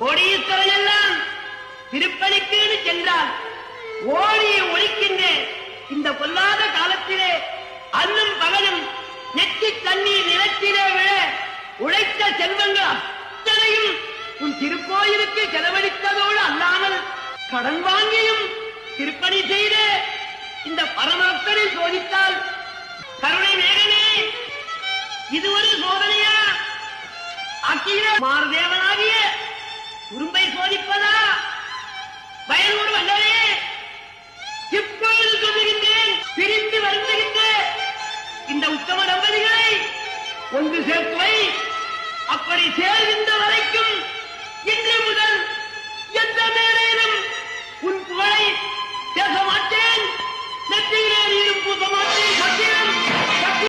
கோடி கோடி எல்லாம் திருப்பணிக்குன்னு சென்றால் ஓடியை ஒழிக்கின்ற. இந்த பொல்லாத காலத்திலே அன்னும் பகலும் நெற்றி தண்ணீர் நிலத்திலே விழ உழைத்த செல்வங்கள் அத்தனையும் உன் திருக்கோயிலுக்கு செலவழித்ததோடு அல்லாமல் கடன் வாங்கியும் திருப்பணி செய்து. இந்த பரமாத்மனை சோதித்தால் கருணை மேகனே இது ஒரு சோதனையா? அக்கீர மாறுதேவனாகிய கொண்டு சேர்த்து வை அப்படி சேர்கின்ற